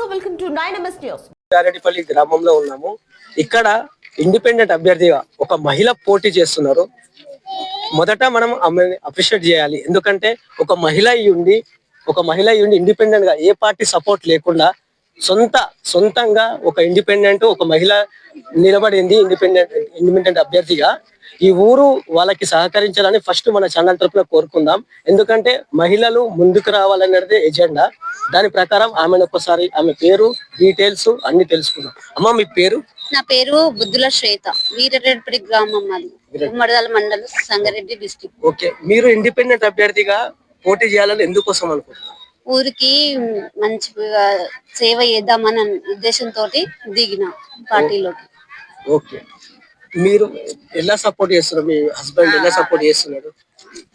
also welcome to 9MS News. గారెడ్డిపల్లి గ్రామంలో ఉన్నాము. ఇక్కడ ఇండిపెండెంట్ అభ్యర్థిగా ఒక మహిళ పోటీ చేస్తున్నారు. మొదట మనం ఆమెని అప్రిషియేట్ చేయాలి. ఎందుకంటే ఒక మహిళ అయి ఉండి ఒక మహిళ ఉండి ఇండిపెండెంట్గా ఏ పార్టీ సపోర్ట్ లేకుండా సొంత సొంతంగా ఒక ఇండిపెండెంట్ ఒక మహిళ నిలబడింది ఇండిపెండెంట్ ఇండిపెండెంట్ అభ్యర్థిగా ఈ ఊరు వాళ్ళకి సహకరించాలని ఫస్ట్ మన ఛానల్ తరపున కోరుకుందాం. ఎందుకంటే మహిళలు ముందుకు రావాలనేది ఎజెండా. దాని ప్రకారం ఆమెను ఒకసారి ఆమె పేరు డీటెయిల్స్ అన్ని తెలుసుకుందాం. అమ్మ మీ పేరు? నా పేరు బుద్ధుల శ్వేత. వీరరెడ్డిపల్లి గ్రామం అది ఉమ్మడిదల మండలం సంగారెడ్డి డిస్టిక్. ఓకే. మీరు ఇండిపెండెంట్ అభ్యర్థిగా పోటీ చేయాలని ఎందుకోసం అనుకుంటున్నారు? ఊరికి మంచిగా సేవ చేద్దామని ఉద్దేశంతో దిగిన పార్టీలోకి. ఓకే. మీరు ఎలా సపోర్ట్ చేస్తున్నారు? మీ హస్బెండ్ ఎలా సపోర్ట్ చేస్తున్నాడు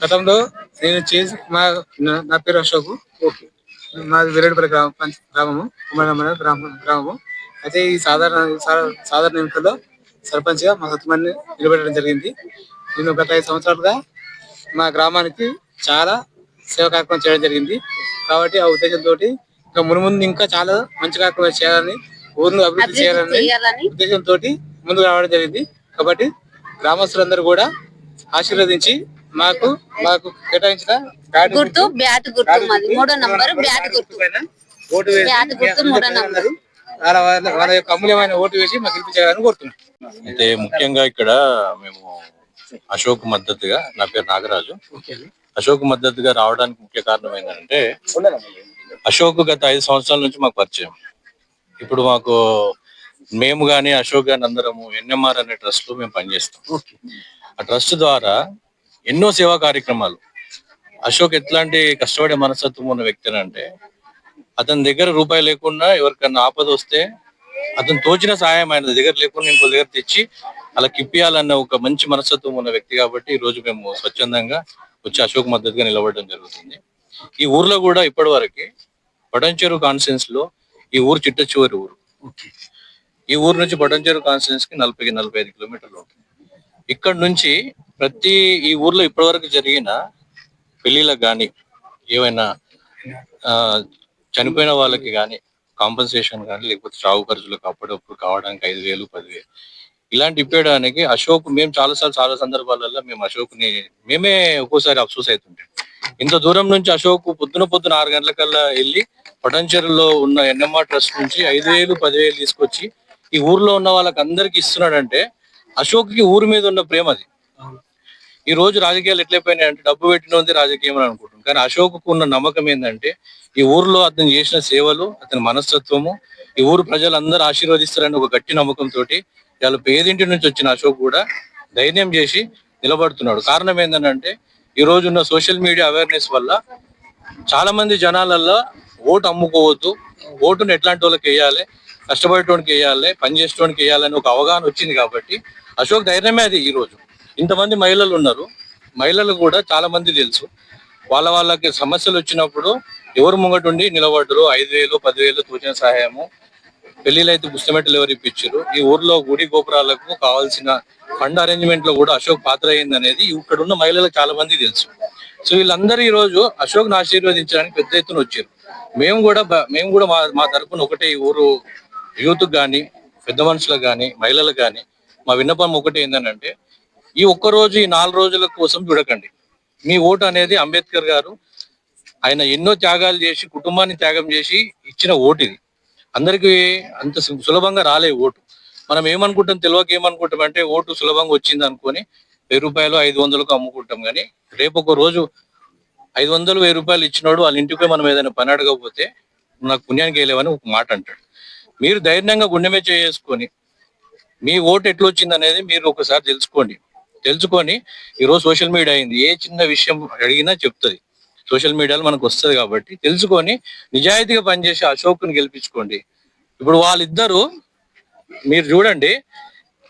గతంలో నేను చేసి మా నా- నా పేరు అశోక్. ఓకే. మాది విరేడుపల్లి గ్రామం పంచ- గ్రామము ఉమ్మడి గ్రామం గ్రామము. అయితే ఈ సాధారణ సా- సాధారణ ఎన్నికల్లో సర్పంచ్గా మా సత్యమని నిలబెట్టడం జరిగింది. నేను గత ఐదు సంవత్సరాలుగా మా గ్రామానికి చాలా సేవ కార్యక్రమం చేయడం జరిగింది. కాబట్టి ఆ ఉద్దేశంతో ఇంకా మునుముందు ఇంకా చాలా మంచి కార్యక్రమాలు చేయాలని ఊరిని అభివృద్ధి అభివృద్ధి చేయాలని చేయాలని ఉద్దేశంతో ముందుకు రావడం జరిగింది. కాబట్టి గ్రామస్తులందరూ కూడా ఆశీర్వదించి మాకు మాకు కేటాయించిన గుర్తు బ్యాట్ గుర్తు మాది. మూడో నంబర్ బ్యాట్ గుర్తు. ఓటు వేసి. వాళ్ళ యొక్క అమూల్యమైన ఓటు వేసి మాకు గెలిపించాలని కోరుతున్నాం. అయితే ముఖ్యంగా ఇక్కడ మేము అశోక్ మద్దతుగా నా పేరు నాగరాజు. ఓకే అశోక్ మద్దతుగా రావడానికి ముఖ్య కారణం ఏంటంటే అశోక్ గత ఐదు సంవత్సరాల నుంచి మాకు పరిచయం. ఇప్పుడు మాకు మేము గాని అశోక్ గాని అందరము ఎన్ఎంఆర్ అనే ట్రస్ట్లో మేము పనిచేస్తాం. ఆ ట్రస్ట్ ద్వారా ఎన్నో సేవా కార్యక్రమాలు. అశోక్ ఎట్లాంటి కష్టపడే మనస్తత్వం ఉన్న వ్యక్తి అంటే అతని దగ్గర రూపాయి లేకుండా ఎవరికన్నా ఆపద వస్తే అతను తోచిన సహాయం ఆయన దగ్గర లేకుండా ఇంకో దగ్గర తెచ్చి అలా కిప్పియాలన్న ఒక మంచి మనస్తత్వం ఉన్న వ్యక్తి కాబట్టి ఈ రోజు మేము స్వచ్ఛందంగా వచ్చి అశోక్ మద్దతుగా నిలబడడం జరుగుతుంది. ఈ ఊర్లో కూడా ఇప్పటి వరకు పటంచెరు కాన్ఫరెన్స్లో ఈ ఊరు చిట్ట చివరి ఊరు ఈ ఊరు నుంచి పటంచెరు కాన్ఫరెన్స్కి నలభై నలభై ఐదు కిలోమీటర్లు ఉంటుంది. ఇక్కడ నుంచి ప్రతి ఈ ఊర్లో ఇప్పటివరకు జరిగిన పెళ్ళిలకు కానీ ఏమైనా ఆ, చనిపోయిన వాళ్ళకి కానీ కాంపన్సేషన్ కానీ లేకపోతే చావు ఖర్చులకు అప్పుడప్పుడు కావడానికి ఐదు వేలు పదివేలు ఇలాంటి ఇప్పేయడానికి అశోక్ మేము చాలాసార్లు చాలా సందర్భాలలో మేము అశోక్ని మేమే ఒక్కోసారి అఫ్సోస్ అవుతుంటాం ఇంత దూరం నుంచి అశోక్ పొద్దున పొద్దున ఆరు గంటలకల్లా వెళ్ళి పటంచెరులో ఉన్న ఎన్ఎంఆర్ ట్రస్ట్ నుంచి ఐదు వేలు పదివేలు తీసుకొచ్చి ఈ ఊర్లో ఉన్న వాళ్ళకి అందరికి ఇస్తున్నాడంటే అశోక్కి ఊరి మీద ఉన్న ప్రేమ అది. ఈ రోజు రాజకీయాలు ఎట్లయిపోయినాయి అంటే డబ్బు పెట్టిన ఉంది రాజకీయం అని అనుకుంటాం కానీ అశోక్ ఉన్న నమ్మకం ఏంటంటే ఈ ఊర్లో అతను చేసిన సేవలు అతని మనస్తత్వము ఈ ఊరు ప్రజలందరూ ఆశీర్వదిస్తారని ఒక గట్టి నమ్మకంతో ఇవాళ పేదింటి నుంచి వచ్చిన అశోక్ కూడా ధైర్యం చేసి నిలబడుతున్నాడు. కారణం ఏంటంటే ఈ రోజు ఉన్న సోషల్ మీడియా అవేర్నెస్ వల్ల చాలా మంది జనాలల్లో ఓటు అమ్ముకోవద్దు ఓటును ఎట్లాంటి వాళ్ళకి వేయాలి కష్టపడేటోనికి వేయాలి పని చేసేటోనికి వేయాలని ఒక అవగాహన వచ్చింది కాబట్టి అశోక్ ధైర్యమే అది ఈ రోజు. ఇంతమంది మహిళలు ఉన్నారు. మహిళలు కూడా చాలా మంది తెలుసు. వాళ్ళ వాళ్ళకి సమస్యలు వచ్చినప్పుడు ఎవరు ముంగటుండి నిలబడ్డరు? ఐదు వేలు పదివేలు తూచిన సహాయము. పెళ్ళిలో అయితే పుస్తమెట్టలు ఎవరు ఇప్పించారు? ఈ ఊర్లో గుడి గోపురాలకు కావాల్సిన ఫండ్ అరేంజ్మెంట్లో కూడా అశోక్ పాత్ర అయింది అనేది ఇక్కడ ఉన్న మహిళలకు చాలా మంది తెలుసు. సో వీళ్ళందరూ ఈ రోజు అశోక్ ఆశీర్వదించడానికి పెద్ద ఎత్తున వచ్చారు. మేము కూడా మేము కూడా మా మా తరపున ఒకటే ఈ ఊరు యూత్ కానీ పెద్ద మనుషులకు కానీ మహిళలకు కానీ మా విన్నపం ఒకటి ఏంటంటే ఈ ఒక్క రోజు ఈ నాలుగు రోజుల కోసం చూడకండి. మీ ఓటు అనేది అంబేద్కర్ గారు ఆయన ఎన్నో త్యాగాలు చేసి కుటుంబాన్ని త్యాగం చేసి ఇచ్చిన ఓటు ఇది. అందరికీ అంత సులభంగా రాలే ఓటు. మనం ఏమనుకుంటాం తెలియక ఏమనుకుంటాం అంటే ఓటు సులభంగా వచ్చింది అనుకొని వెయ్యి రూపాయలు ఐదు వందలకు అమ్ముకుంటాం కానీ రేపు ఒక రోజు ఐదు వందలు వెయ్యి రూపాయలు ఇచ్చినోడు వాళ్ళ ఇంటికి మనం ఏదైనా పని అడగకపోతే నాకు పుణ్యానికి వెళ్ళేవని ఒక మాట అంటాడు. మీరు ధైర్యంగా గుండెమే చేసుకొని మీ ఓటు ఎట్లా వచ్చింది అనేది మీరు ఒకసారి తెలుసుకోండి. తెలుసుకొని ఈరోజు సోషల్ మీడియా అయింది. ఏ చిన్న విషయం అడిగినా చెప్తుంది. సోషల్ మీడియాలో మనకు వస్తుంది కాబట్టి తెలుసుకొని నిజాయితీగా పనిచేసి అశోక్ని గెలిపించుకోండి. ఇప్పుడు వాళ్ళిద్దరూ మీరు చూడండి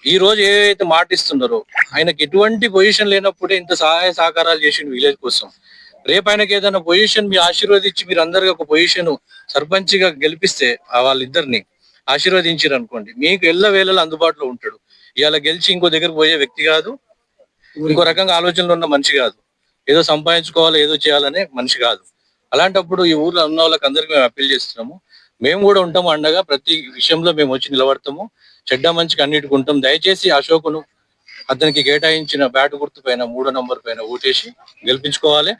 ఈ రోజు ఏదైతే మాటిస్తున్నారో ఆయనకి ఎటువంటి పొజిషన్ లేనప్పుడే ఇంత సహాయ సహకారాలు చేసిండు విలేజ్ కోసం. రేపు ఆయనకి ఏదైనా పొజిషన్ మీ ఆశీర్వదించి మీరు అందరికి ఒక పొజిషన్ సర్పంచ్గా గెలిపిస్తే వాళ్ళిద్దరిని ఆశీర్వదించారు అనుకోండి మీకు ఎల్ల వేళలో అందుబాటులో ఉంటాడు. ఇవాళ గెలిచి ఇంకో దగ్గరకు పోయే వ్యక్తి కాదు. ఇంకో రకంగా ఆలోచనలు ఉన్న మనిషి కాదు. ఏదో సంపాదించుకోవాలి ఏదో చేయాలనే మనిషి కాదు. అలాంటప్పుడు ఈ ఊర్లో ఉన్న వాళ్ళకి అందరికి మేము అప్పీల్ చేస్తున్నాము. మేము కూడా ఉంటాము అండగా. ప్రతి విషయంలో మేము వచ్చి నిలబడతాము. చెడ్డ మంచికి అన్నిటికి ఉంటాం. దయచేసి అశోకును అతనికి కేటాయించిన బ్యాట్ గుర్తు పైన మూడో నంబర్ పైన ఓటేసి గెలిపించుకోవాలి.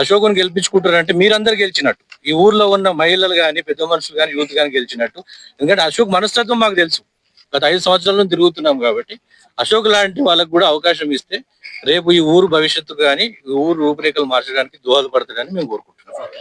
అశోకుని గెలిపించుకుంటారంటే మీరందరు గెలిచినట్టు. ఈ ఊర్లో ఉన్న మహిళలు కానీ పెద్ద మనుషులు కానీ యూత్ కానీ గెలిచినట్టు. ఎందుకంటే అశోక్ మనస్తత్వం మాకు తెలుసు. గత ఐదు సంవత్సరాల నుంచి తిరుగుతున్నాం కాబట్టి అశోక్ లాంటి వాళ్ళకు కూడా అవకాశం ఇస్తే రేపు ఈ ఊరు భవిష్యత్తు కానీ ఊరు రూపురేఖలు మార్చడానికి దోహదపడతాడని మేము కోరుకుంటున్నాం.